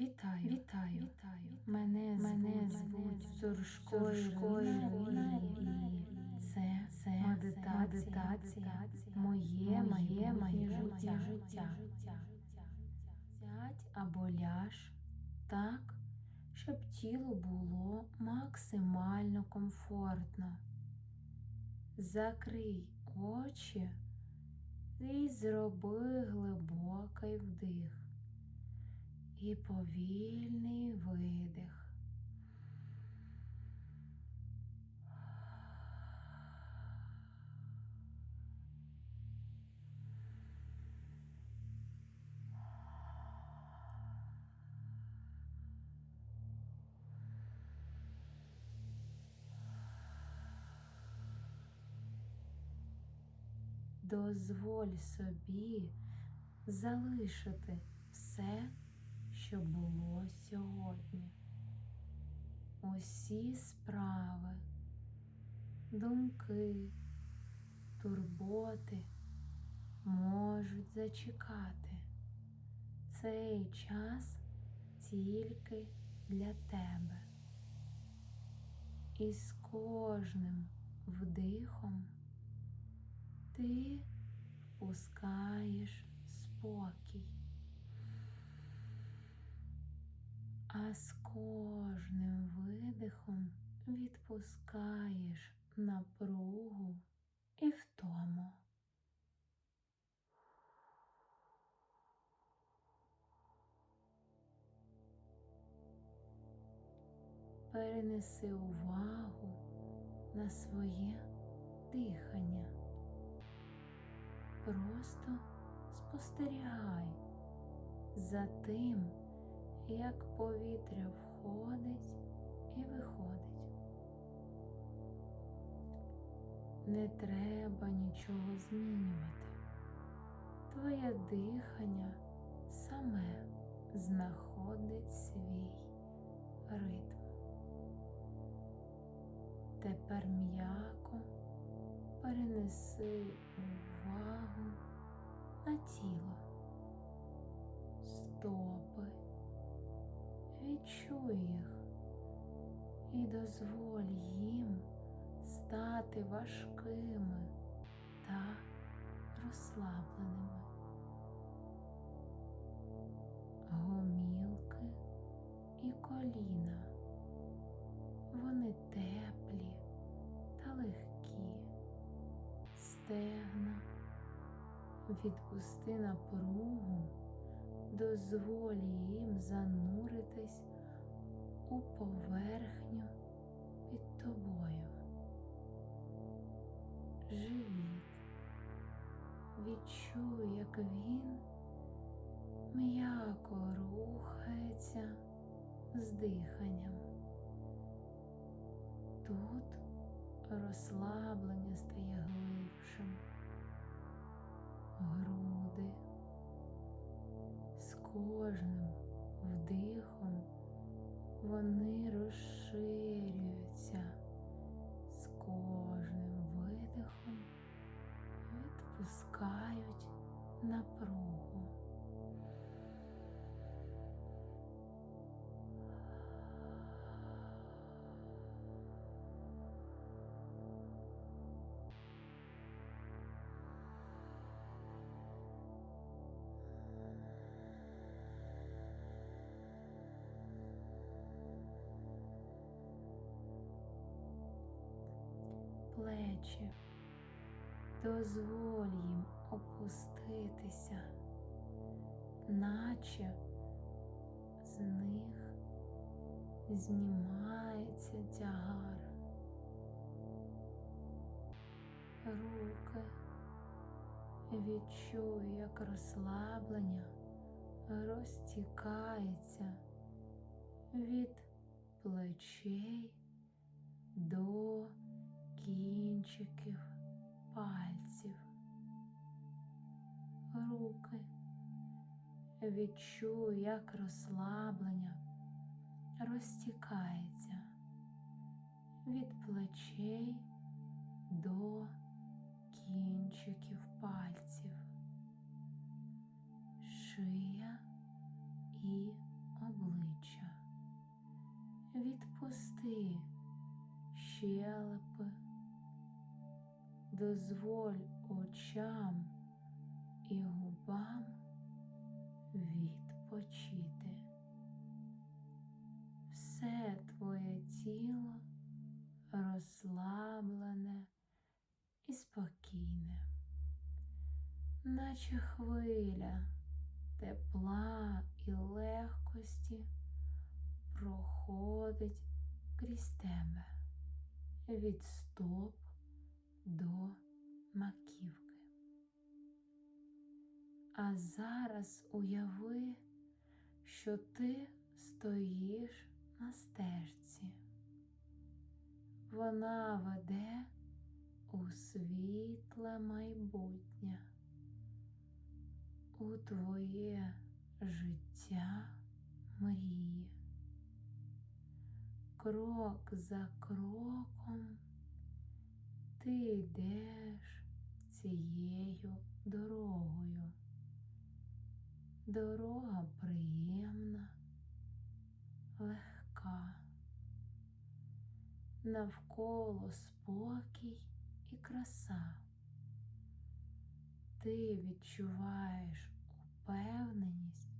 Вітаю, вітаю, вітаю. Мене, мене звуть Соршкою і це, це медитація, моє, моє, моє життя. Сядь або ляж так, щоб тілу було максимально комфортно. Закрий очі і зроби глибокий вдих і повільний видих. Дозволь собі залишити все, що було сьогодні. Усі справи, думки, турботи можуть зачекати. Цей час тільки для тебе. І з кожним вдихом ти впускаєш спокій. А з кожним видихом відпускаєш напругу і втому. Перенеси увагу на своє дихання. Просто спостерігай за тим, як повітря входить і виходить. Не треба нічого змінювати. Твоє дихання саме знаходить свій ритм. Тепер м'яко перенеси увагу на тіло, стопи, відчуй їх і дозволь їм стати важкими та розслабленими. Гомілки і коліна. Вони теплі та легкі, стегна, відпусти напругу, дозволь їм зануритись у поверхню під тобою. Живіт, відчуй, як він м'яко рухається з диханням. Тут розслаблення стає глибшим, груди з кожним вдихом вони розширюються, плечі, дозволь їм опуститися, наче з них знімається тягар. Руки відчуй, як розслаблення розтікається від плечей до кінчиків пальців, руки. Відчуй, як розслаблення розтікається від плечей до кінчиків пальців, шия і обличчя. Відпусти щелепи, дозволь очам і губам відпочити. Все твоє тіло розслаблене і спокійне, наче хвиля тепла і легкості проходить крізь тебе від стоп до маківки. А зараз уяви, що ти стоїш на стежці. Вона веде у світле майбутнє, у твоє життя мрії. Крок за кроком ти йдеш цією дорогою. Дорога приємна, легка, навколо спокій і краса. Ти відчуваєш упевненість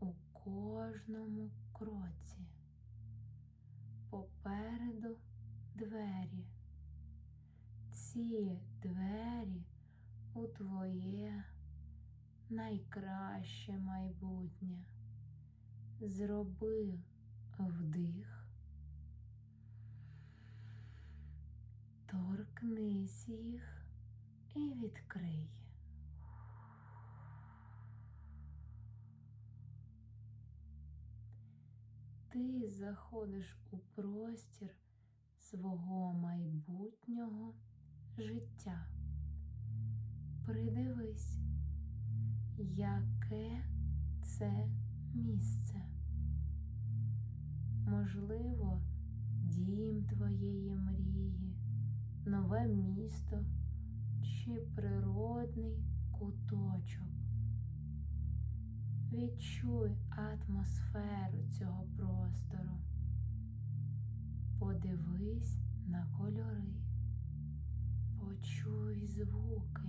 у кожному кроці. Попереду двері. Ці двері у твоє найкраще майбутнє. Зроби вдих, торкнись їх і відкрий. Ти заходиш у простір свого майбутнього життя. Придивись, яке це місце. Можливо, дім твоєї мрії, нове місто чи природний куточок. Відчуй атмосферу цього простору. Подивись на кольори, почуй звуки.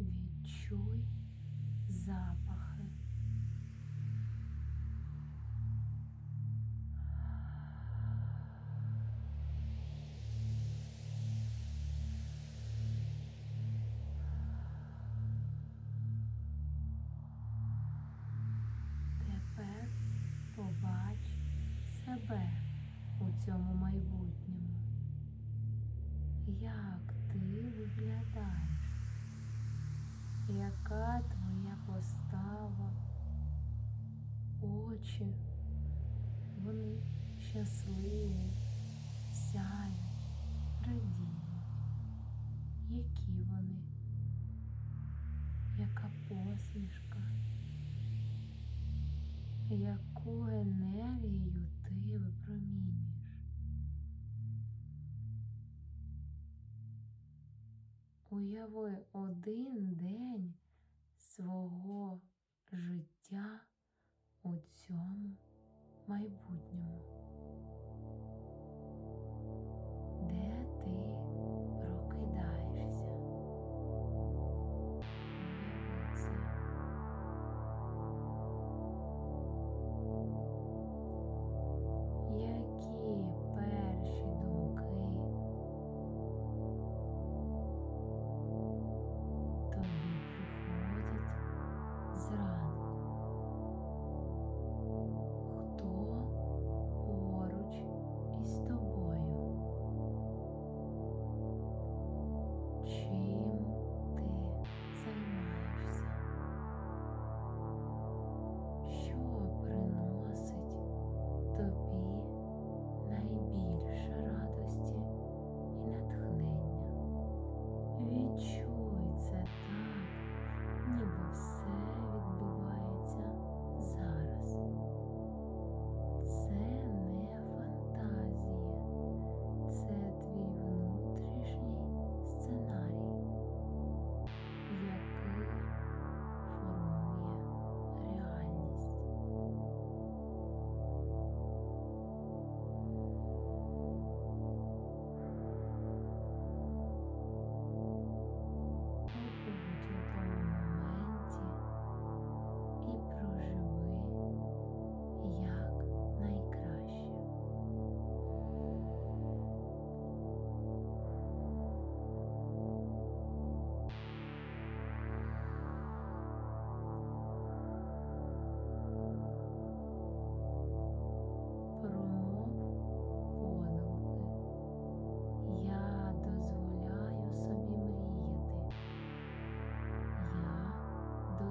Відчуй запахи. Тепер побач себе у цьому майбутньому. Як ти виглядаєш? Яка твоя постава? Очі, вони щасливі, сяють, радіють. Які вони? Яка посмішка? Яку енергію ти випромінюєш? Уяви один день свого життя у цьому майбутньому.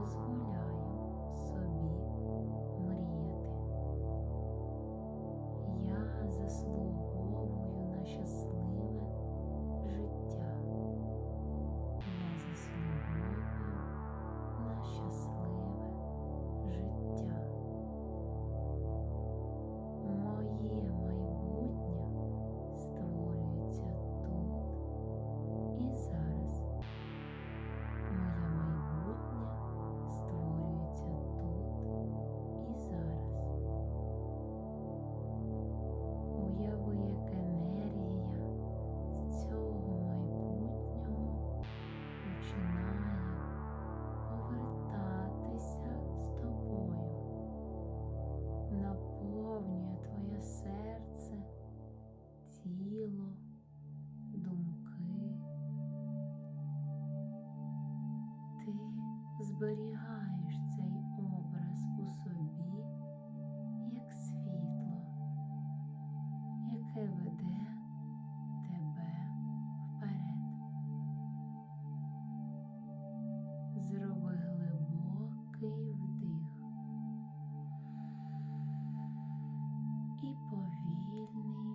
Jesus. Тіло, думки. Ти зберігаєш цей образ у собі як світло, яке веде тебе вперед. Зроби глибокий вдих і повільний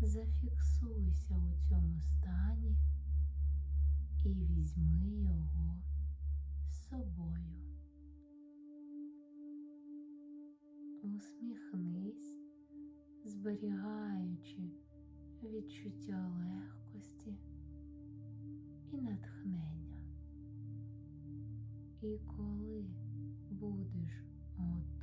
Зафіксуйся у цьому стані і візьми його з собою. Усміхнись, зберігаючи відчуття легкості і натхнення. І коли будеш готовий,